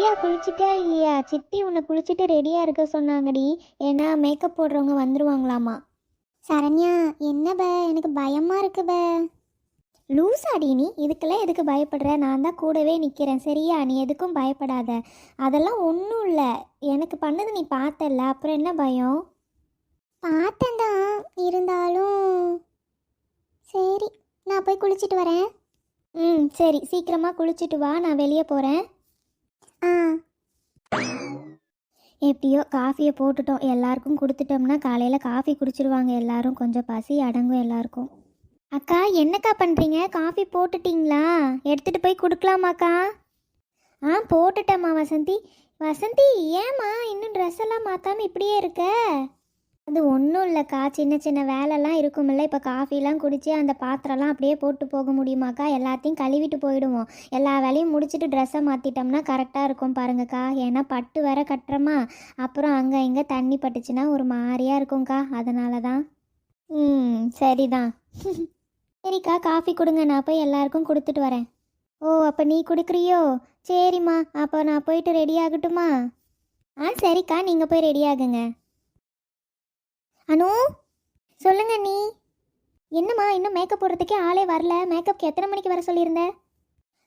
ரெடியாக குளிச்சுட்டா சித்தி உன்னை குளிச்சுட்டு ரெடியாக இருக்க சொன்னாங்கடி. ஏன்னா மேக்கப் போடுறவங்க வந்துருவாங்களாமா. சரண்யா என்ன பே? எனக்கு பயமாக இருக்கு பே. லூசாடி நீ. இதுக்கெல்லாம் எதுக்கு பயப்படுற? நான் தான் கூடவே நிற்கிறேன் சரியா? நீ எதுக்கும் பயப்படாத. அதெல்லாம் ஒன்றும் இல்லை. எனக்கு பண்ணது நீ பார்த்தல அப்புறம் என்ன பயம்? பார்த்தேன் தான் இருந்தாலும் சரி. நான் போய் குளிச்சுட்டு வரேன். ம் சரி. சீக்கிரமாக குளிச்சுட்டு வா. நான் வெளியே போகிறேன் எப்படியோ காஃபியை போட்டுட்டோம். எல்லாருக்கும் கொடுத்துட்டோம்னா காலையில் காஃபி குடிச்சிருவாங்க எல்லாரும். கொஞ்சம் பசி அடங்கும் எல்லாருக்கும். அக்கா என்னக்கா பண்ணுறீங்க காஃபி போட்டுட்டிங்களா? எடுத்துகிட்டு போய் கொடுக்கலாமாக்கா? ஆ போட்டுட்டேம்மா வசந்தி. வசந்தி ஏம்மா இன்னும் ட்ரெஸ் எல்லாம் மாற்றாமல் இப்படியே இருக்க? அது ஒன்றும் இல்லைக்கா. சின்ன சின்ன வேலைலாம் இருக்குமில்ல. இப்போ காஃபிலாம் குடித்து அந்த பாத்திரம்லாம் அப்படியே போட்டு போக முடியுமாக்கா? எல்லாத்தையும் கழுவிட்டு போயிடுவோம். எல்லா வேலையும் முடிச்சுட்டு ட்ரெஸ்ஸை மாற்றிட்டோம்னா கரெக்டாக இருக்கும் பாருங்கக்கா. ஏன்னா பட்டு வேற கட்டுறோமா. அப்புறம் அங்கே இங்கே தண்ணி பட்டுச்சுன்னா ஒரு மாதிரியாக இருக்கும்க்கா. அதனால தான் ம் சரிதான். சரிக்கா காஃபி கொடுங்க. நான் போய் எல்லாருக்கும் கொடுத்துட்டு வரேன். ஓ அப்போ நீ கொடுக்குறியோ? சரிம்மா. அப்போ நான் போயிட்டு ரெடி ஆகட்டுமா? ஆ சரிக்கா. நீங்கள் போய் ரெடி ஆகுங்க. அனு சொல்லுங்க நீ. என்னம்மா இன்னும் மேக்கப் போடுறதுக்கே ஆளே வரல. மேக்கப்க்கு எத்தனை மணிக்கு வர சொல்லியிருந்தேன்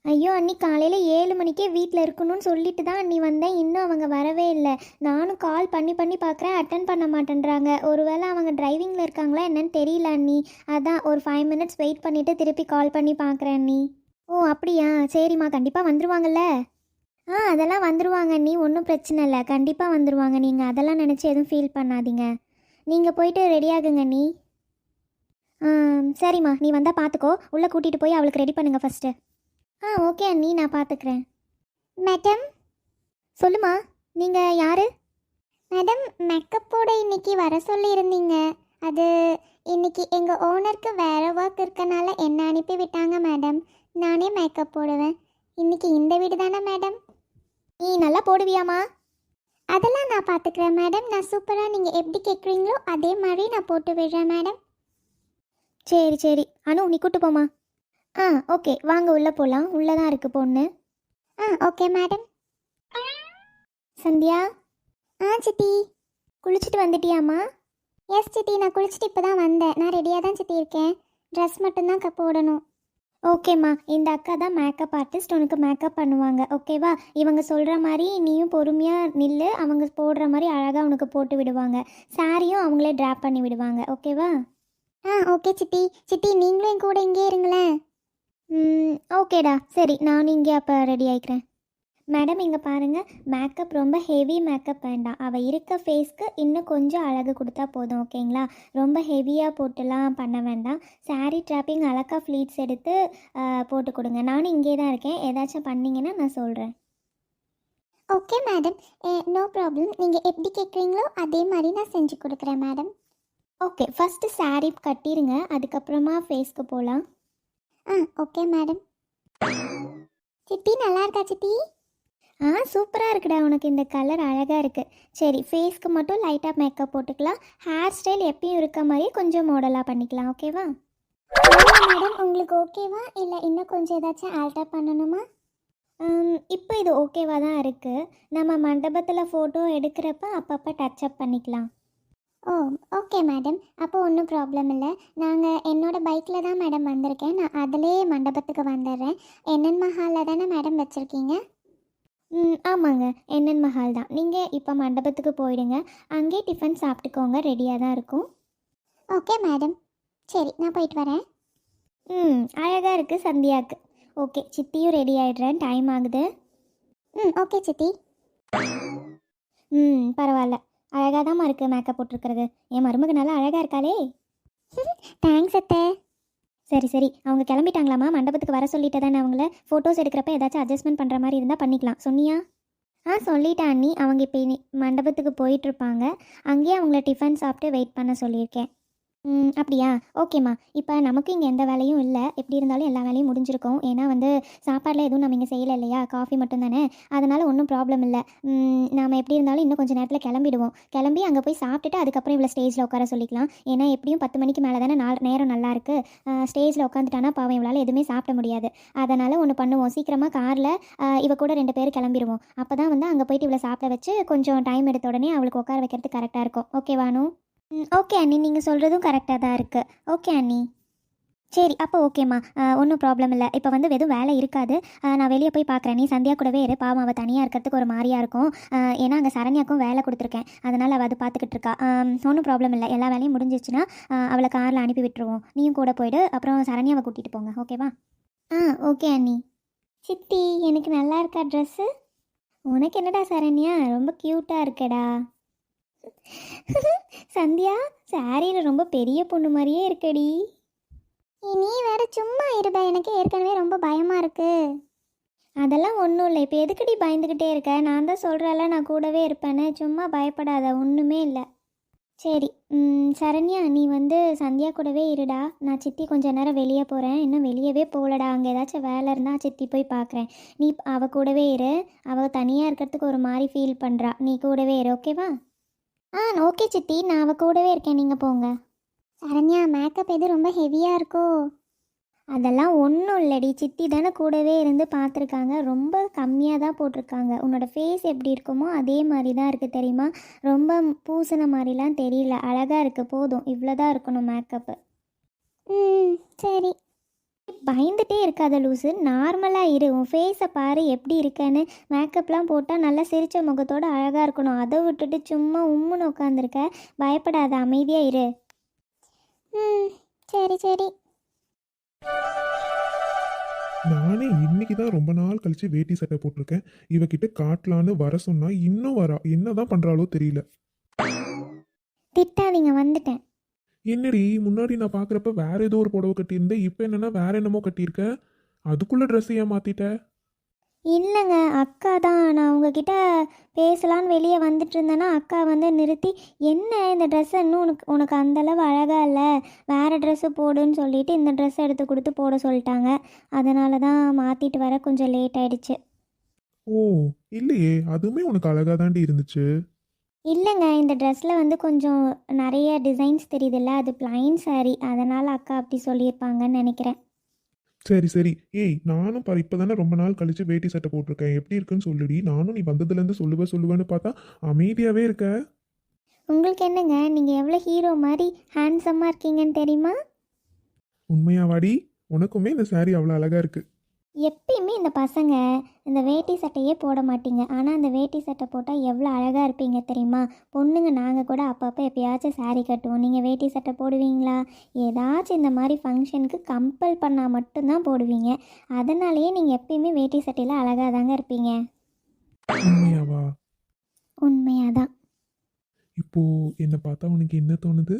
ஐயோ அன்னி காலையில் ஏழு மணிக்கே வீட்டில் இருக்கணும்னு சொல்லிட்டு தான் அன்னி வந்தேன். இன்னும் அவங்க வரவே இல்லை. நானும் கால் பண்ணி பண்ணி பார்க்குறேன் அட்டன் பண்ண மாட்டேன்றாங்க. ஒருவேளை அவங்க டிரைவிங்கில் இருக்காங்களா என்னன்னு தெரியல அண்ணி. அதான் ஒரு ஃபைவ் மினிட்ஸ் வெயிட் பண்ணிவிட்டு திருப்பி கால் பண்ணி பார்க்குறேன் அண்ணி. ஓ அப்படியா? சரிம்மா கண்டிப்பாக வந்துருவாங்கல்ல? ஆ அதெல்லாம் வந்துருவாங்க அண்ணி. ஒன்றும் பிரச்சனை இல்லை. கண்டிப்பாக வந்துருவாங்க. நீங்கள் அதெல்லாம் நினச்சி எதுவும் ஃபீல் பண்ணாதீங்க. நீங்கள் போயிட்டு ரெடி ஆகுங்க நீ. ஆ, சரிம்மா. நீ வந்தால் பார்த்துக்கோ உள்ளே கூட்டிகிட்டு போய் அவளுக்கு ரெடி பண்ணுங்க ஃபஸ்ட்டு ஆ ஓகே அண்ணி. நான் பார்த்துக்கிறேன் மேடம் சொல்லுமா நீங்கள் யார்? மேடம் மேக்கப்போட இன்னைக்கு வர சொல்லியிருந்தீங்க. அது இன்னைக்கு எங்கள் ஓனருக்கு வேறு ஒர்க் இருக்கனால என்ன அனுப்பி விட்டாங்க மேடம் நானே மேக்கப் போடுவேன். இன்னைக்கு இந்த வீடு தானே மேடம் நீ நல்லா போடுவியாம்மா. அதெல்லாம் நான் பார்த்துக்கிறேன் மேடம் நான் சூப்பராக நீங்கள் எப்படி கேட்குறீங்களோ அதே மாதிரி நான் போட்டு விடுறேன் மேடம் சரி சரி. அனு நீ கூட்டு போமா ஆ ஓகே வாங்க உள்ளே போகலாம் உள்ளே தான் இருக்குது பொண்ணு. ஆ ஓகே மேடம் சந்தியா? ஆ சித்தி. குளிச்சுட்டு வந்துட்டியாம்மா? எஸ் சித்தி. நான் குளிச்சுட்டு இப்போ தான் வந்தேன். நான் ரெடியாக தான் சித்தி இருக்கேன். ட்ரெஸ் மட்டும்தான் போடணும். ஓகேம்மா இந்த அக்கா தான் மேக்கப் ஆர்டிஸ்ட் உனக்கு மேக்கப் பண்ணுவாங்க. ஓகேவா இவங்க சொல்கிற மாதிரி நீயும் பொறுமையாக நில்லு. அவங்க போடுற மாதிரி அழகாக உனக்கு போட்டு விடுவாங்க. சாரியும் அவங்களே ட்ராப் பண்ணி விடுவாங்க. ஓகேவா ஆ ஓகே சித்தி. சித்தி நீங்களும் என் கூட இங்கே இருங்களேன். ம் ஓகேடா சரி நானும் இங்கே அப்போ ரெடி ஆகிக்கிறேன் மேடம் இங்கே பாருங்கள் மேக்கப் ரொம்ப ஹெவி மேக்கப் வேண்டாம். அவள் இருக்க ஃபேஸ்க்கு இன்னும் கொஞ்சம் அழகு கொடுத்தா போதும் ஓகேங்களா ரொம்ப ஹெவியாக போட்டுலாம் பண்ண வேண்டாம். Saree ட்ராப்பிங் அழகா ஃப்ளீட்ஸ் எடுத்து போட்டு கொடுங்க. நானும் இங்கே தான் இருக்கேன். ஏதாச்சும் பண்ணீங்கன்னா நான் சொல்கிறேன் ஓகே மேடம் நோ ப்ராப்ளம் நீங்கள் எப்படி கேட்குறீங்களோ அதே மாதிரி நான் செஞ்சு கொடுக்குறேன் மேடம் ஓகே ஃபஸ்ட்டு saree கட்டிடுங்க அதுக்கப்புறமா ஃபேஸ்க்கு போகலாம் ஆ ஓகே மேடம் சித்தி நல்லா இருக்கா சித்தி? ஆ சூப்பராக இருக்குடா. உனக்கு இந்த கலர் அழகாக இருக்குது சரி ஃபேஸ்க்கு மட்டும் லைட்டாக மேக்கப் போட்டுக்கலாம். ஹேர் ஸ்டைல் எப்பயும் இருக்க மாதிரி கொஞ்சம் மாடலாக பண்ணிக்கலாம் ஓகேவா மேடம் உங்களுக்கு ஓகேவா இல்லை இன்னும் கொஞ்சம் ஏதாச்சும் ஆல்டர் பண்ணணுமா? இப்போ இது ஓகேவா தான் இருக்குது நம்ம மண்டபத்தில் ஃபோட்டோ எடுக்கிறப்ப அப்பப்போ டச்சப் பண்ணிக்கலாம். ஓ ஓகே மேடம் அப்போ ஒன்றும் ப்ராப்ளம் இல்லை. நாங்கள் என்னோடய பைக்கில் தான் மேடம் வந்திருக்கேன். நான் அதிலே மண்டபத்துக்கு வந்துடுறேன். என்என் மஹாலில் தானே மேடம் வச்சுருக்கீங்க? ஆமாங்க. என்என் மஹால் தான். நீங்கள் இப்போ மண்டபத்துக்கு போயிடுங்க. அங்கேயே டிஃபன் சாப்பிட்டுக்கோங்க. ரெடியாக தான் இருக்கும். Okay madam. சரி நான் போயிட்டு வரேன். ம் அழகாக இருக்குது சந்தியாவுக்கு ஓகே சித்தியும் ரெடி ஆகிடுறேன் டைம் ஆகுது. ம் ஓகே சித்தி. ம் பரவாயில்ல. அழகாக தான்மா இருக்குது மேக்கப் போட்டிருக்கிறது. என் மருமக நல்லா அழகாக இருக்காளே. தேங்க்ஸ் அத்தை. சரி சரி. அவங்க கிளம்பிட்டாங்களாம்மா? மண்டபத்துக்கு வர சொல்லிட்டு தானே அவங்கள? ஃபோட்டோஸ் எடுக்கிறப்ப ஏதாச்சும் அட்ஜஸ்ட்மெண்ட் பண்ணுற மாதிரி இருந்தால் பண்ணிக்கலாம். சொன்னியா? ஆ சொல்லிட்டேன் அண்ணி. அவங்க இப்போ இனி மண்டபத்துக்கு போயிட்டுருப்பாங்க அங்கேயே அவங்கள டிஃபன் சாப்பிட்டு வெயிட் பண்ண சொல்லியிருக்கேன். அப்படியா? ஓகேம்மா இப்போ நமக்கு இங்கே எந்த வேலையும் இல்லை. எப்படி இருந்தாலும் எல்லா வேலையும் முடிஞ்சிருக்கும். ஏன்னா வந்து சாப்பாடில் எதுவும் நம்ம இங்கே செய்யலை இல்லையா? காஃபி மட்டும் தானே அதனால் ஒன்றும் ப்ராப்ளம் இல்லை. நாம் எப்படி இருந்தாலும் இன்னும் கொஞ்சம் நேரத்தில் கிளம்பிடுவோம். கிளம்பி அங்கே போய் சாப்பிட்டுட்டு அதுக்கப்புறம் இவ்வளோ ஸ்டேஜில் உட்கார சொல்லிக்கலாம். ஏன்னா எப்படியும் பத்து மணிக்கு மேலே தானே நாள் நேரம் நல்லாயிருக்கு ஸ்டேஜில் உட்காந்துட்டானா பாவம் இவளால் எதுவுமே சாப்பிட முடியாது. அதனால் ஒன்று பண்ணுவோம். சீக்கிரமாக காரில் இவ கூட ரெண்டு பேர் கிளம்பிடுவோம். அப்போ தான் வந்து அங்கே போயிட்டு இவ்வளோ சாப்பிட வச்சு கொஞ்சம் டைம் எடுத்த உடனே அவளுக்கு உட்கார வைக்கிறது கரெக்டாக இருக்கும். ஓகேவானு ம் ஓகே அண்ணி. நீங்கள் சொல்கிறதும் கரெக்டாக தான் இருக்குது ஓகே அண்ணி. சரி அப்போ ஓகேம்மா ஒன்றும் ப்ராப்ளம் இல்லை. இப்போ வந்து எதுவும் வேலை இருக்காது. நான் வெளியே போய் பார்க்குறேன் நீ சந்தியா கூடவே இரு. பாவம் அவள் தனியாக இருக்கிறதுக்கு ஒரு மாதிரியாக இருக்கும். ஏன்னா அங்கே சரண்யாக்கும் வேலை கொடுத்துருக்கேன். அதனால் அவள் அது பார்த்துக்கிட்டு இருக்கா. ஒன்றும் ப்ராப்ளம் இல்லை. எல்லா வேலையும் முடிஞ்சிச்சுன்னா அவளை காரில் அனுப்பி விட்டுருவோம். நீயும் கூட போயிடு. அப்புறம் சரண்யாவை கூட்டிகிட்டு போங்க. ஓகேவா ஆ ஓகே அண்ணி. சித்தி எனக்கு நல்லா இருக்கா ட்ரெஸ்ஸு உனக்கு என்னடா சரண்யா? ரொம்ப க்யூட்டாக இருக்கடா. சந்தியா சாரியில் ரொம்ப பெரிய பொண்ணு மாதிரியே இருக்கடி. நீ வேற சும்மா இருப்ப எனக்கு ஏற்கனவே ரொம்ப பயமாக இருக்கு. அதெல்லாம் ஒன்றும் இல்லை இப்போ எதுக்கடி பயந்துக்கிட்டே இருக்க? நான் தான் சொல்கிறேன்ல நான் கூடவே இருப்பேன்னு. சும்மா பயப்படாத ஒன்றுமே இல்லை. சரி சரண்யா நீ வந்து சந்தியா கூடவே இருடா. நான் சித்தி கொஞ்ச நேரம் வெளியே போகிறேன் இன்னும் வெளியவே போகலடா. அங்கே ஏதாச்சும் வேலை இருந்தால் சித்தி போய் பார்க்குறேன் நீ அவ கூடவே இரு. அவள் தனியாக இருக்கிறதுக்கு ஒரு மாதிரி ஃபீல் பண்ணுறா நீ கூடவே இரு ஓகேவா ஆ ஓகே சித்தி நான் அவள் கூடவே இருக்கேன். நீங்கள் போங்க. சரண்யா மேக்கப் எது ரொம்ப ஹெவியாக இருக்கோ? அதெல்லாம் ஒன்றும் இல்லடி. சித்தி தானே கூடவே இருந்து பார்த்துருக்காங்க. ரொம்ப கம்மியாக தான் போட்டிருக்காங்க. உன்னோட ஃபேஸ் எப்படி இருக்குமோ அதே மாதிரி தான் இருக்குது தெரியுமா? ரொம்ப பூசின மாதிரிலாம் தெரியல. அழகாக இருக்குது போதும். இவ்வளோ தான் இருக்கணும் மேக்கப்பு ம் சரி. பயந்துட்டே இருக்காத லூஸு நார்மலாக இரு. உன் ஃபேஸை பாரு எப்படி இருக்கேன்னு மேக்கப்லாம் போட்டால் நல்லா சிரிச்ச முகத்தோட அழகாக இருக்கணும். அதை விட்டுட்டு சும்மா உம்முன்னு உட்காந்துருக்க பயப்படாத அமைதியாக இரு. ம் சரி சரி. நானே இன்னைக்கு தான் ரொம்ப நாள் கழிச்சு வேட்டி சட்டை போட்டிருக்கேன். இவகிட்ட காட்டலான்னு வர சொன்னா இன்னும் வரா. என்னதான் பண்றாளோ தெரியல. திட்டாதீங்க வந்துட்டேன். என்னடி முன்னாடி நான் பார்க்குறப்ப வேற ஏதோ ஒரு புடவை கட்டியிருந்தேன் இப்போ என்னன்னா வேற என்னமோ கட்டியிருக்க? அதுக்குள்ள ட்ரெஸ் ஏன் மாத்திட்ட? இல்லைங்க அக்கா தான். நான் உங்ககிட்ட பேசலான்னு வெளியே வந்துட்டு இருந்தேன்னா அக்கா வந்து நிறுத்தி என்ன இந்த ட்ரெஸ் இன்னும் உனக்கு உனக்கு அந்தளவு அழகாக இல்லை. வேறு ட்ரெஸ்ஸு போடுன்னு சொல்லிட்டு இந்த ட்ரெஸ் எடுத்து கொடுத்து போட சொல்லிட்டாங்க. அதனால தான் மாற்றிட்டு வர கொஞ்சம் லேட் ஆயிடுச்சு. ஓ இல்லையே. அதுவுமே உனக்கு அழகா தாண்டி இருந்துச்சு. இல்லைங்க இந்த ட்ரெஸ்ஸில் வந்து கொஞ்சம் நிறைய டிசைன்ஸ் தெரியுதுல்ல அது பிளைன் saree. அதனால் அக்கா அப்படி சொல்லியிருப்பாங்கன்னு நினைக்கிறேன். சரி சரி. ஏய் நானும் பாரு இப்போதானே ரொம்ப நாள் கழிச்சு வேட்டி சட்டை போட்டிருக்கேன். எப்படி இருக்குன்னு சொல்லுடி. நானும் நீ வந்ததுலேருந்து சொல்லுவ சொல்லுவேன்னு பார்த்தா அமைதியாவே இருக்க. உங்களுக்கு என்னங்க? நீங்கள் எவ்வளோ ஹீரோ மாதிரி ஹேண்ட்ஸமாக இருக்கீங்கன்னு தெரியுமா? உண்மையாவாடி? உனக்குமே இந்த saree அவ்வளோ அழகா இருக்கு. எப்பயுமே இந்த பசங்க இந்த வேட்டி சட்டையே போட மாட்டீங்க. ஆனால் அந்த வேட்டி சட்டை போட்டால் எவ்வளோ அழகாக இருப்பீங்க தெரியுமா? பொண்ணுங்க நாங்கள் கூட அப்பப்போ எப்பயாச்சும் saree கட்டுவோம். நீங்கள் வேட்டி சட்டை போடுவீங்களா? ஏதாச்சும் இந்த மாதிரி ஃபங்க்ஷனுக்கு கம்பல் பண்ணால் மட்டும்தான் போடுவீங்க. அதனாலேயே நீங்கள் எப்பயுமே வேட்டி சட்டையில் அழகாக தாங்க இருப்பீங்க. உண்மையாவா? உண்மையாக தான் இப்போ என்னை பார்த்தா உனக்கு என்ன தோணுது?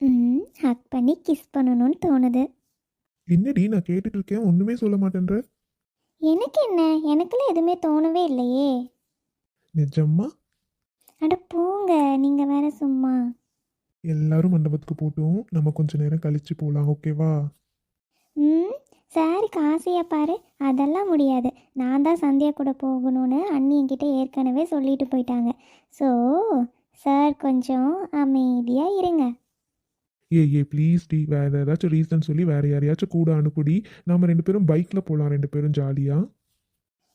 ம் ஹக் பண்ணி கிஸ் பண்ணணும்னு தோணுது. என்னடி நான் கேட்டுட்டு இருக்கேன். ஒண்ணுமே சொல்ல மாட்டேன்ற? எனக்கு என்ன? எனக்குலாம் எதுவுமே தோணவே இல்லையே. நிஜமா அட போங்க. நீங்கள் வேற சும்மா. எல்லாரும் மண்டபத்துக்கு போட்டும். நம்ம கொஞ்ச நேரம் கழிச்சு போகலாம் ஓகேவா? ம். சாருக்கு ஆசையாக பாரு. அதெல்லாம் முடியாது. நான் தான் சந்தியா கூட போகணும்னு அண்ணி என்கிட்ட ஏற்கனவே சொல்லிட்டு போயிட்டாங்க. ஸோ சார் கொஞ்சம் அமைதியாக இருங்க. ஏ ஏ ப்ளீஸ் டி வேற ஏதாச்சும் ரீசன் சொல்லி வேற யாரையாச்சும் கூட அனுப்புடி. நாம ரெண்டு பேரும் பைக்ல போகலாம் ரெண்டு பேரும் ஜாலியா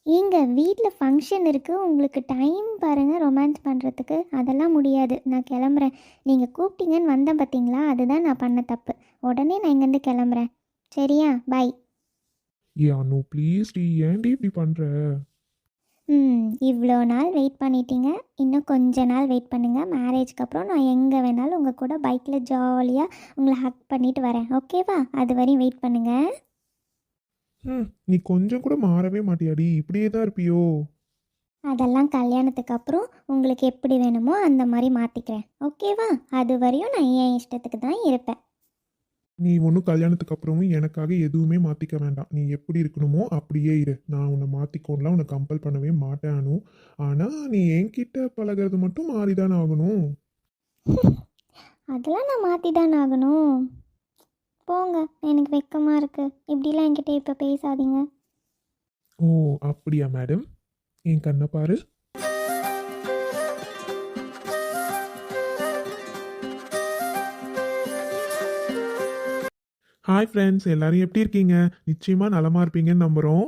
எங்க வீட்டில் ஃபங்க்ஷன் இருக்குது உங்களுக்கு டைம் பாருங்கள் ரொமான்ஸ் பண்ணுறதுக்கு அதெல்லாம் முடியாது. நான் கிளம்புறேன். நீங்கள் கூப்பிட்டீங்கன்னு வந்தேன் பார்த்தீங்களா அதுதான் நான் பண்ண தப்பு. உடனே நான் இங்கேருந்து கிளம்புறேன். சரியா? பை ஏ அனு ப்ளீஸ் டி. ஏன்டி இப்படி பண்ற? ம் இவ்வளோ நாள் வெயிட் பண்ணிட்டீங்க. இன்னும் கொஞ்ச நாள் வெயிட் பண்ணுங்கள் மேரேஜ்க்கு அப்புறம் நான் எங்கே வேணாலும் உங்கள் கூட பைக்கில் ஜாலியாக உங்களை ஹக் பண்ணிட்டு வரேன். ஓகேவா? அது வரையும் வெயிட் பண்ணுங்கள் ம் நீ கொஞ்சம் கூட மாறவே மாட்டியாடி. இப்படியே தான் இருப்பியோ? அதெல்லாம் கல்யாணத்துக்கு அப்புறம் உங்களுக்கு எப்படி வேணுமோ அந்த மாதிரி மாற்றிக்கிறேன் ஓகேவா? அது வரையும் நான் என் இஷ்டத்துக்கு தான் இருப்பேன். நீ ஒன்றும் கல்யாணத்துக்கு அப்புறமும் எனக்காக எதுவுமே மாற்றிக்க வேண்டாம். நீ எப்படி இருக்கணுமோ அப்படியே இரு. நான் உன்னை மாற்றிக்கோன்லாம் உன்னை கம்பல் பண்ணவே மாட்டேன் அனு. ஆனால் நீ என்கிட்ட பழகிறது மட்டும் மாறிதானே ஆகணும். அதெல்லாம் நான் மாற்றி தான் ஆகணும். போங்க. எனக்கு வெக்கமாக இருக்குது இப்படிலாம் என்கிட்ட இப்போ பேசாதீங்க. ஓ அப்படியா மேடம் என் கண்ணை பாரு. ஹாய் ஃப்ரெண்ட்ஸ் எல்லாரும் எப்படி இருக்கீங்க? நிச்சயமா நலமா இருப்பீங்கன்னு நம்புறோம்.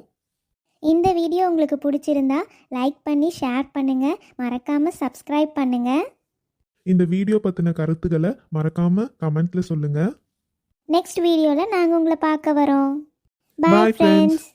இந்த வீடியோ உங்களுக்கு பிடிச்சிருந்தா லைக் பண்ணி ஷேர் பண்ணுங்கள் மறக்காமல் சப்ஸ்கிரைப் பண்ணுங்கள் இந்த வீடியோ பத்தின கருத்துக்களை மறக்காம கமெண்ட்ல சொல்லுங்க. நெக்ஸ்ட் வீடியோவில் நாங்கள் உங்களை பார்க்க வரோம். Bye, பாய் friends. ஃப்ரெண்ட்ஸ்